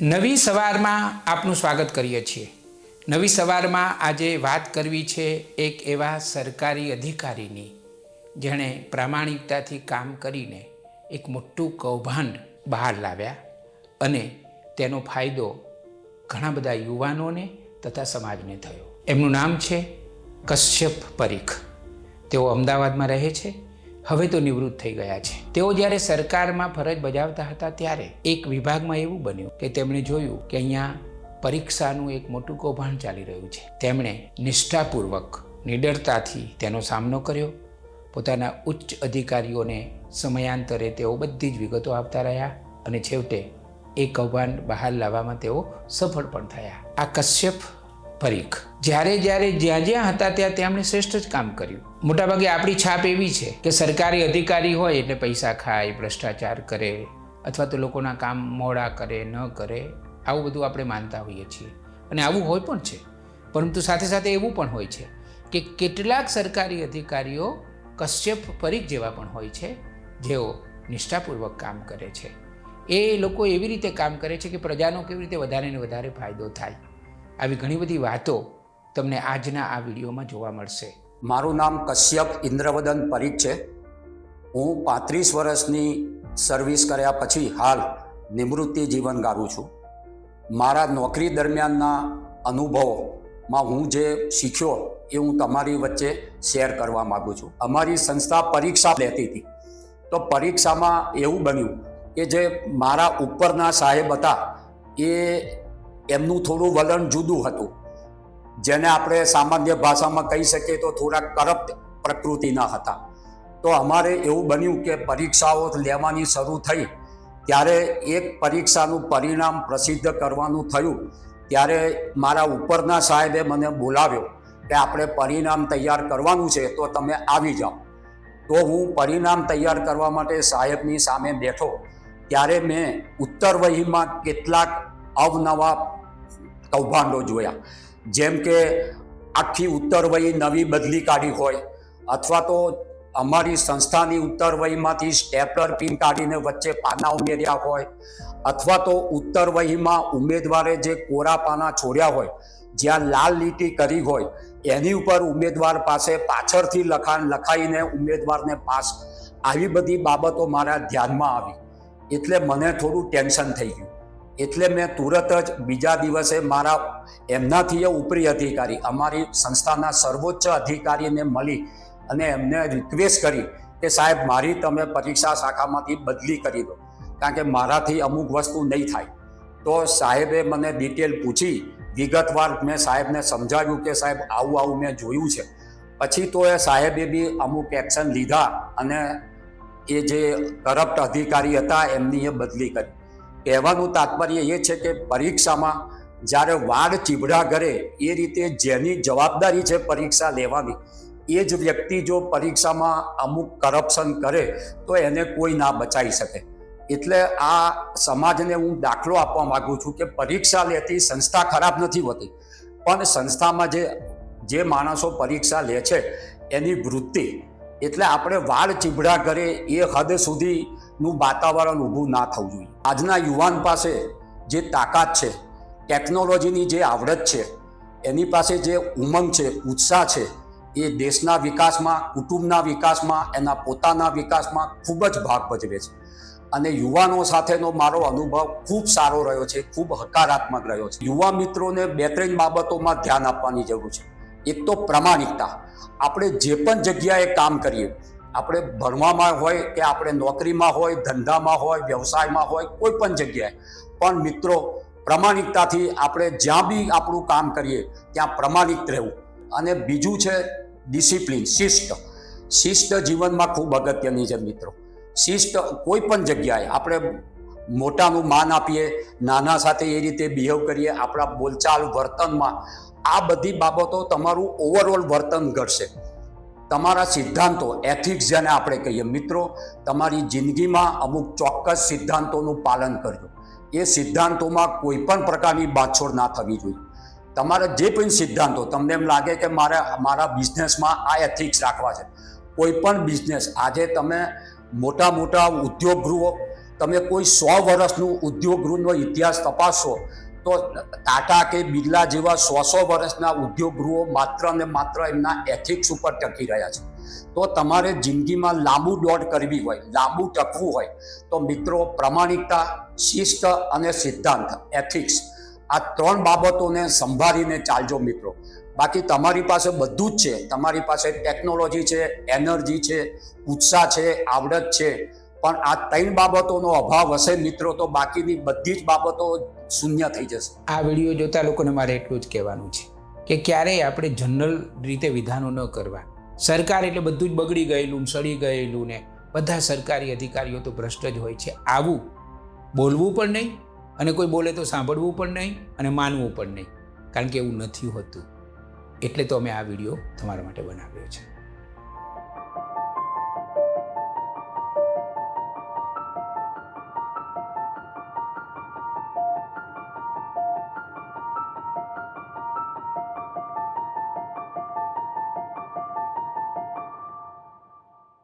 નવી સવારમાં આપનું સ્વાગત કરીએ છીએ. નવી સવારમાં આજે વાત કરવી છે એક એવા સરકારી અધિકારીની, જેણે પ્રામાણિકતાથી કામ કરીને એક મોટું કૌભાંડ બહાર લાવ્યા અને તેનો ફાયદો ઘણા બધા યુવાનોને તથા સમાજને થયો. એમનું નામ છે કશ્યપ પરીખ. તેઓ અમદાવાદમાં રહે છે. હવે તો નિવૃત્ત થઈ ગયા છે. તેઓ જ્યારે સરકારમાં ફરજ બજાવતા હતા ત્યારે એક વિભાગમાં એવું બન્યું કે તેમણે જોયું કે અહીંયા પરીક્ષાનું એક મોટું કૌભાંડ ચાલી રહ્યું છે. તેમણે નિષ્ઠાપૂર્વક નિડરતાથી તેનો સામનો કર્યો. પોતાના ઉચ્ચ અધિકારીઓને સમયાંતરે તેઓ બધી જ વિગતો આપતા રહ્યા અને છેવટે એ કૌભાંડ બહાર લાવવામાં તેઓ સફળ પણ થયા. આ કશ્યપ પરીખ. જ્યારે જ્યારે જ્યાં જ્યાં હતા ત્યાં તેમણે શ્રેષ્ઠ જ કામ કર્યું. મોટાભાગે આપણી છાપ એવી છે કે સરકારી અધિકારી હોય એટલે પૈસા ખાય, ભ્રષ્ટાચાર કરે, અથવા તો લોકોના કામ મોડા કરે, ન કરે, આવું બધું આપણે માનતા હોઈએ છીએ. અને આવું હોય પણ છે. પરંતુ સાથે સાથે એવું પણ હોય છે કે કેટલાક સરકારી અધિકારીઓ કશ્યપ પરીખ જેવા પણ હોય છે, જેઓ નિષ્ઠાપૂર્વક કામ કરે છે. એ લોકો એવી રીતે કામ કરે છે કે પ્રજાનો કેવી રીતે વધારે ને વધારે ફાયદો થાય. આવી ઘણી બધી વાતો તમને આજના આ વિડીયોમાં જોવા મળશે. મારું નામ કશ્યપ ઇન્દ્રવદન પરીખ છે. હું પાંત્રીસ વર્ષની સર્વિસ કર્યા પછી હાલ નિવૃત્તિ જીવન ગાળું છું. મારા નોકરી દરમિયાનના અનુભવોમાં હું જે શીખ્યો એ હું તમારી વચ્ચે શેર કરવા માગું છું. અમારી સંસ્થા પરીક્ષા લેતી હતી. તો પરીક્ષામાં એવું બન્યું કે જે મારા ઉપરના સાહેબ હતા એ એમનું થોડું વલણ જુદું હતું. જેને આપણે સામાન્ય ભાષામાં કહી શકીએ તો થોડા કરપ્ટ પ્રકૃતિના હતા. તો અમારે એવું બન્યું કે પરીક્ષાઓ લેવાની શરૂ થઈ, ત્યારે એક પરીક્ષાનું પરિણામ પ્રસિદ્ધ કરવાનું થયું. ત્યારે મારા ઉપરના સાહેબે મને બોલાવ્યો કે આપણે પરિણામ તૈયાર કરવાનું છે તો તમે આવી જાઓ. તો હું પરિણામ તૈયાર કરવા માટે સાહેબની સામે બેઠો. ત્યારે મેં ઉત્તર વહીમાં કેટલાક અવનવા કૌભાંડો જોયા. જેમ કે આખી ઉત્તર વહી નવી બદલી કાઢી હોય, અથવા તો અમારી સંસ્થાની ઉત્તર વહીમાંથી સ્ટેપલર પિન કાઢીને વચ્ચે પાના ઉમેર્યા હોય, અથવા તો ઉત્તર વહીમાં ઉમેદવારે જે કોરા પાના છોડ્યા હોય, જ્યાં લાલ લીટી કરી હોય, એની ઉપર ઉમેદવાર પાસે પાછળથી લખાણ લખાઈને ઉમેદવારને પાસ. આવી બધી બાબતો મારા ધ્યાનમાં આવી. એટલે મને થોડું ટેન્શન થઈ ગયું. એટલે મેં તુરત જ બીજા દિવસે મારા એમનાથી એ ઉપરી અધિકારી, અમારી સંસ્થાના સર્વોચ્ચ અધિકારીને મળી અને એમને રિક્વેસ્ટ કરી કે સાહેબ, મારી તમે પરીક્ષા શાખામાંથી બદલી કરી દો, કારણ કે મારાથી અમુક વસ્તુ નહીં થાય. તો સાહેબે મને ડિટેલ પૂછી, વિગતવાર મેં સાહેબને સમજાવ્યું કે સાહેબ, આવું આવું મેં જોયું છે. પછી તો એ સાહેબે બી અમુક એક્શન લીધા અને એ જે કરપ્ટ અધિકારી હતા એમની એ બદલી કરી. કહેવાનું તાત્પર્ય એ છે કે પરીક્ષામાં જ્યારે વાડ ચીબડા કરે, એ રીતે જેની જવાબદારી છે પરીક્ષા લેવાની. એ જ વ્યક્તિ જો પરીક્ષામાં અમુક કરપ્શન કરે, તો એને કોઈ ના બચાવી શકે. એટલે આ સમાજને હું દાખલો આપવા માગું છું કે પરીક્ષા લેતી સંસ્થા ખરાબ નથી હોતી, પણ સંસ્થામાં જે જે માણસો પરીક્ષા લે છે, એની વૃત્તિ, એટલે આપણે વાળ ચીબડા કરે એ હદ સુધીનું વાતાવરણ ઊભું ના થવું જોઈએ. આજના યુવાન પાસે જે તાકાત છે, ટેકનોલોજીની જે આવડત છે, એની પાસે જે ઉમંગ છે, ઉત્સાહ છે, એ દેશના વિકાસમાં, કુટુંબના વિકાસમાં, એના પોતાના વિકાસમાં ખૂબ જ ભાગ ભજવે છે. અને યુવાનો સાથેનો મારો અનુભવ ખૂબ સારો રહ્યો છે, ખૂબ હકારાત્મક રહ્યો છે. યુવા મિત્રોને બે ત્રણ બાબતોમાં ધ્યાન આપવાની જરૂર છે. એક તો પ્રામાણિકતા. આપણે જે પણ જગ્યાએ કામ કરીએ આપણે ભણવામાં હોય કે આપણે નોકરીમાં હોય, ધંધામાં હોય, વ્યવસાયમાં હોય, કોઈ પણ જગ્યાએ. પણ મિત્રો, પ્રમાણિકતાથી આપણે જ્યાં બી આપણું કામ કરીએ, ત્યાં પ્રમાણિત રહેવું. અને બીજું છે ડિસિપ્લિન, શિસ્ત. શિસ્ત જીવનમાં ખૂબ અગત્યની છે મિત્રો. શિસ્ત કોઈ પણ જગ્યાએ આપણે મોટાનું માન આપીએ, નાના સાથે એ રીતે બિહેવ કરીએ, આપણા બોલચાલ વર્તનમાં, આ બધી બાબતો તમારું ઓવરઓલ વર્તન ઘડશે તમારા સિદ્ધાંતો એથિક્સ જેને આપણે કહીએ, મિત્રો, તમારી જિંદગીમાં અમુક ચોક્કસ સિદ્ધાંતોનું પાલન કરજો. એ સિદ્ધાંતોમાં કોઈ પણ પ્રકારની બાછોડ ના થવી જોઈએ. તમારા જે પણ સિદ્ધાંતો, તમને એમ લાગે કે મારે મારા બિઝનેસમાં આ એથિક્સ રાખવા છે. કોઈ પણ બિઝનેસ, આજે તમે મોટા મોટા ઉદ્યોગ ગૃહો તમે કોઈ સો વર્ષનું ઉદ્યોગ ગૃહનો ઇતિહાસ તપાસશો તો ટાટા કે બિરલા જેવા સો સો વર્ષના ઉદ્યોગ ગૃહો માત્ર ને માત્ર એમના એથિક્સ ઉપર ટકી રહ્યા છે. તો તમારે જિંદગીમાં લાંબુ દોડ કરવી હોય, લાંબુ ટકવું હોય, તો મિત્રો પ્રમાણિકતા, શિસ્ત અને સિદ્ધાંત એથિક્સ આ ત્રણ બાબતોને સંભાળીને ચાલજો મિત્રો. બાકી તમારી પાસે બધું જ છે. તમારી પાસે ટેકનોલોજી છે એનર્જી છે, ઉત્સાહ છે, આવડત છે. પણ આ ત્રણ બાબતોનો અભાવ હશે મિત્રો, તો બાકીની બધી જ બાબતો શૂન્ય થઈ જશે. આ વીડિયો જોતા લોકોને મારે એટલું જ કહેવાનું છે કે ક્યારેય આપણે જનરલ રીતે વિધાનો ન કરવા. સરકાર એટલે બધું જ બગડી ગયેલું સડી ગયેલું ને બધા સરકારી અધિકારીઓ તો ભ્રષ્ટ જ હોય છે. આવું બોલવું પણ નહીં અને કોઈ બોલે તો સાંભળવું પણ નહીં અને માનવું પણ નહીં. કારણ કે એવું નથી હોતું. એટલે તો અમે આ વીડિયો તમારા માટે બનાવ્યો છે.